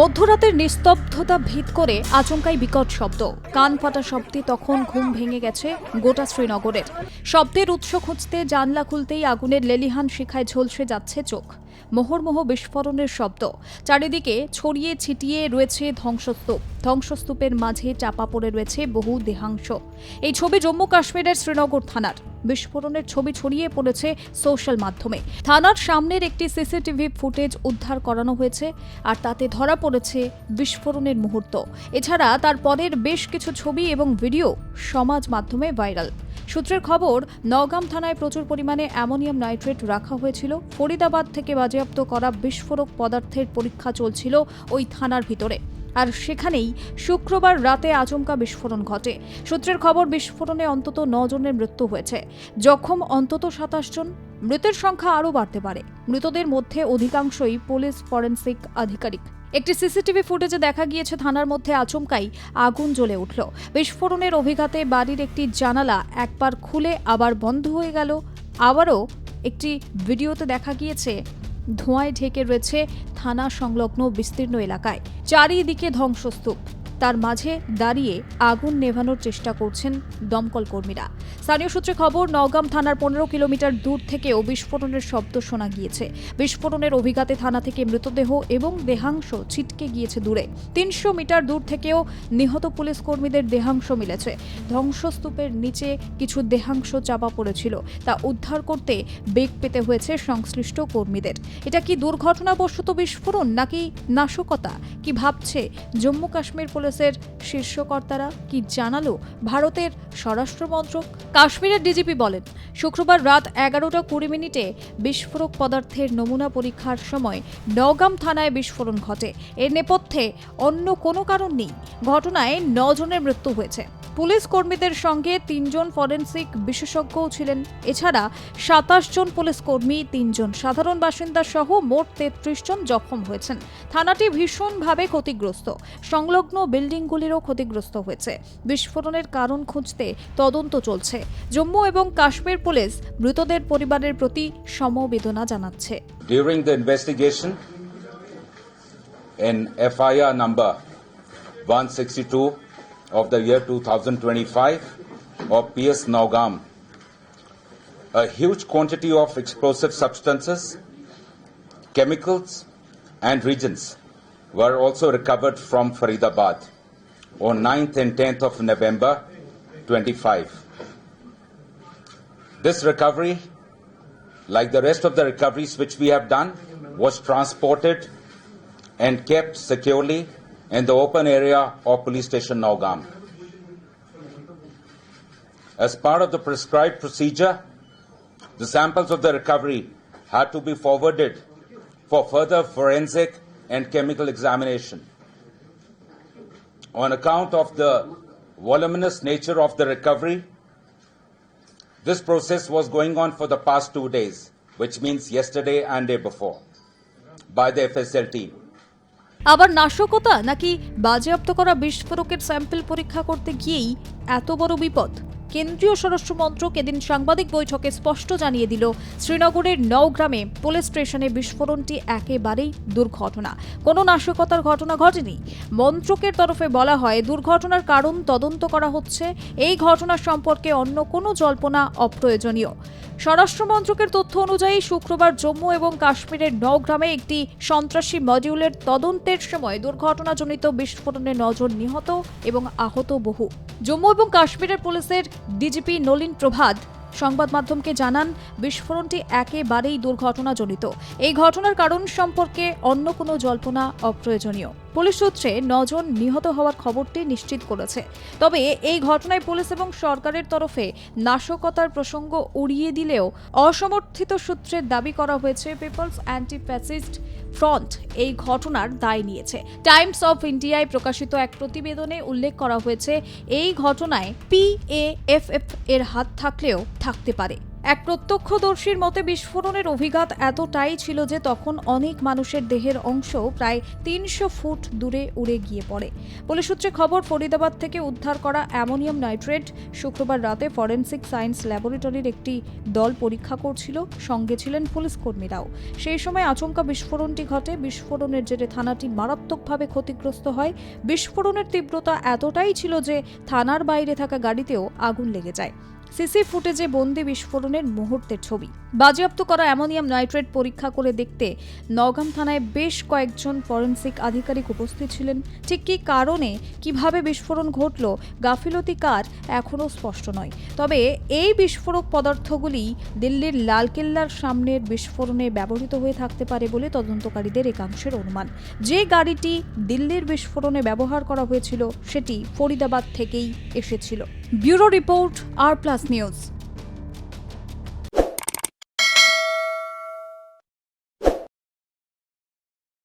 মধ্যরাতের নিস্তব্ধতা ভিত করে আচমকাই বিকট শব্দ। কান ফাটা শব্দে তখন ঘুম ভেঙে গেছে গোটা শ্রীনগরের। শব্দের উৎস খুঁজতে জানলা খুলতেই আগুনের লেলিহান শিখায় ঝলসে যাচ্ছে চোখ। মোহরমোহ বিস্ফোরণের শব্দ। চারিদিকে ছড়িয়ে ছিটিয়ে রয়েছে ধ্বংসস্তূপ। ধ্বংসস্তূপের মাঝে চাপা পড়ে রয়েছে বহু দেহাংশ। এই ছবি জম্মু কাশ্মীরের শ্রীনগর থানার। বিস্ফোরণের ছবি ছড়িয়ে পড়েছে সোশ্যাল মাধ্যমে। থানার সামনের একটি সিসিটিভি ফুটেজ উদ্ধার করানো হয়েছে আর তাতে ধরা পড়েছে বিস্ফোরণের মুহূর্ত। এছাড়া তার পরের বেশ কিছু ছবি এবং ভিডিও সমাজ মাধ্যমে ভাইরাল। সূত্রের খবর নওগাম থানায় প্রচুর পরিমাণে অ্যামোনিয়াম নাইট্রেট রাখা হয়েছিল। ফরিদাবাদ থেকে বাজেয়াপ্ত করা বিস্ফোরক পদার্থের পরীক্ষা চলছিল ওই থানার ভিতরে। আর সেখানেই শুক্রবার রাতে আচমকা বিস্ফোরণ ঘটে। সূত্রের খবর, বিস্ফোরণে অন্তত জনের মৃত্যু হয়েছে। জখম অন্তত সাতাশ জন। মৃতের সংখ্যা আরও বাড়তে পারে। মৃতদের মধ্যে অধিকাংশই পুলিশ ফরেন্সিক আধিকারিক। একটি সিসিটিভি ফুটেজে দেখা গিয়েছে, থানার মধ্যে আচমকাই আগুন জ্বলে উঠল। বিস্ফোরণের অভিঘাতে বাড়ির একটি জানালা একবার খুলে আবার বন্ধ হয়ে গেল। আবারও একটি ভিডিওতে দেখা গিয়েছে ধোঁয়ায় ঢেকে রয়েছে থানা সংলগ্ন বিস্তীর্ণ এলাকায়। চারিদিকে ধ্বংসস্তূপ। তার মাঝে দাঁড়িয়ে আগুন নেভানোর চেষ্টা করছেন দমকল কর্মীরা। স্থানীয় সূত্রে খবর, নওগাম থানার পনেরো কিলোমিটার দূর থেকেও বিস্ফোরণের শব্দ শোনা গিয়েছে। বিস্ফোরণের অভিঘাতে থানা থেকে মৃতদেহ এবং দেহাংশ ছিটকে গিয়েছে দূরে। তিনশো মিটার দূর থেকেও নিহত পুলিশ কর্মীদের দেহাংশ মিলেছে। ধ্বংসস্তূপের নিচে কিছু দেহাংশ চাপা পড়েছিল, তা উদ্ধার করতে বেগ পেতে হয়েছে সংশ্লিষ্ট কর্মীদের। এটা কি দুর্ঘটনাবশত বিস্ফোরণ নাকি নাশকতা? কি ভাবছে জম্মু কাশ্মীর পুলিশের শীর্ষকর্তারা কি জানালো? ভারতের স্বরাষ্ট্রমন্ত্রক কাশ্মীরের ডিজিপি বলেন, শুক্রবার রাত এগারোটা কুড়ি মিনিটে বিস্ফোরক পদার্থের নমুনা পরীক্ষার সময় নওগাম থানায় বিস্ফোরণ ঘটে। এর নেপথ্যে অন্য কোনো কারণ নেই। ঘটনায় নজনের মৃত্যু হয়েছে। পুলিশ কর্মীদের সঙ্গে তিনজন ফরেনসিক বিশেষজ্ঞও ছিলেন। এছাড়া সাতাশ জন পুলিশ কর্মী, তিনজন সাধারণ বাসিন্দা সহ মোট তেত্রিশ জন জখম হয়েছেন। থানাটি ভীষণভাবে ক্ষতিগ্রস্ত। সংলগ্ন বিল্ডিংগুলিরও ক্ষতিগ্রস্ত হয়েছে। বিস্ফোরণের কারণ খুঁজতে তদন্ত চলছে। জম্মু এবং কাশ্মীর পুলিশ মৃতদের পরিবারের প্রতি সমবেদনা জানাচ্ছে। During the investigation in FIR number 162 of the year 2025 of PS Naugam, a huge quantity of explosive substances, chemicals, and reagents were also recovered from Faridabad on 9th and 10th of November 25. This recovery like the rest of the recoveries which we have done, was transported and kept securely in the open area of police station Naugam. As part of the prescribed procedure, the samples of the recovery had to be forwarded for further forensic and chemical examination. On account of the voluminous nature of the recovery, this process was going on for the past two days, which means yesterday and day before, by the FSL team. আবার নাশকতা নাকি বাজেয়াপ্ত করা বিস্ফোরকের sample পরীক্ষা করতে গিয়েই এত বড় বিপদ? কেন্দ্রীয় স্বরাষ্ট্র মন্ত্রক এদিন সাংবাদিক বৈঠকে স্পষ্ট জানিয়ে দিল, শ্রীনগরের নওগ্রামে পুলিশ স্টেশনে বিস্ফোরণটি একেবারেই দুর্ঘটনা। কোনো নাশকতার ঘটনা ঘটেনি। মন্ত্রকের তরফে বলা হয়, দুর্ঘটনার কারণ তদন্ত করা হচ্ছে। এই ঘটনা সম্পর্কে অন্য কোনো জল্পনা অপ্রয়োজনীয়। স্বরাষ্ট্র মন্ত্রকের তথ্য অনুযায়ী, শুক্রবার জম্মু এবং কাশ্মীরের নওগ্রামে একটি সন্ত্রাসী মডিউলের তদন্তের সময় দুর্ঘটনাজনিত বিস্ফোরণে নজর নিহত এবং আহত বহু। জম্মু এবং কাশ্মীরের পুলিশের ডিজিপি নলিন প্রভাত সংবাদ মাধ্যমকে জানান, বিস্ফোরণটি একেবারেই দুর্ঘটনাজনিত। এই ঘটনার কারণ সম্পর্কে অন্য কোনো জল্পনা অপ্রয়োজনীয়। পুলিশ সূত্রে নজন নিহত হওয়ার খবরটি নিশ্চিত করেছে। তবে এই ঘটনায় পুলিশ এবং সরকারের তরফে নাশকতার প্রসঙ্গ উড়িয়ে দিলেও অসমর্থিত সূত্রে দাবি করা হয়েছে পিপলস অ্যান্টি ফ্যাসিস্ট ফ্রন্ট এই ঘটনার দায় নিয়েছে। টাইমস অফ ইন্ডিয়ায় প্রকাশিত এক প্রতিবেদনে উল্লেখ করা হয়েছে, এই ঘটনায় পিএএফএফ এর হাত থাকলেও থাকতে পারে। এক প্রত্যক্ষদর্শীর মতে, বিস্ফোরণের অভিঘাত এতটাই ছিল যে তখন অনেক মানুষের দেহের অংশ প্রায় তিনশো ফুট দূরে উড়ে গিয়ে পড়ে। পুলিশ সূত্রে খবর, ফরিদাবাদ থেকে উদ্ধার করা অ্যামোনিয়াম নাইট্রেট শুক্রবার রাতে ফরেনসিক সায়েন্স ল্যাবরেটরির একটি দল পরীক্ষা করছিল, সঙ্গে ছিলেন পুলিশ কর্মীরাও। সেই সময় আচমকা বিস্ফোরণটি ঘটে। বিস্ফোরণের জেরে থানাটি মারাত্মকভাবে ক্ষতিগ্রস্ত হয়। বিস্ফোরণের তীব্রতা এতটাই ছিল যে থানার বাইরে থাকা গাড়িতেও আগুন লেগে যায়। সিসি ফুটেজে বন্দি বিস্ফোরণের মুহূর্তের ছবি। বাজেয়াপ্ত করা অ্যামোনিয়াম নাইট্রেট পরীক্ষা করে দেখতে নগাম থানায় বেশ কয়েকজন ফরেন্সিক আধিকারিক উপস্থিত ছিলেন। ঠিক কী কারণে, কীভাবে বিস্ফোরণ ঘটল, গাফিলতি কার, এখনও স্পষ্ট নয়। তবে এই বিস্ফোরক পদার্থগুলি দিল্লির লালকেল্লার সামনের বিস্ফোরণে ব্যবহৃত হয়ে থাকতে পারে বলে তদন্তকারীদের একাংশের অনুমান। যে গাড়িটি দিল্লির বিস্ফোরণে ব্যবহার করা হয়েছিল, সেটি ফরিদাবাদ থেকেই এসেছিল। Bureau report R plus news.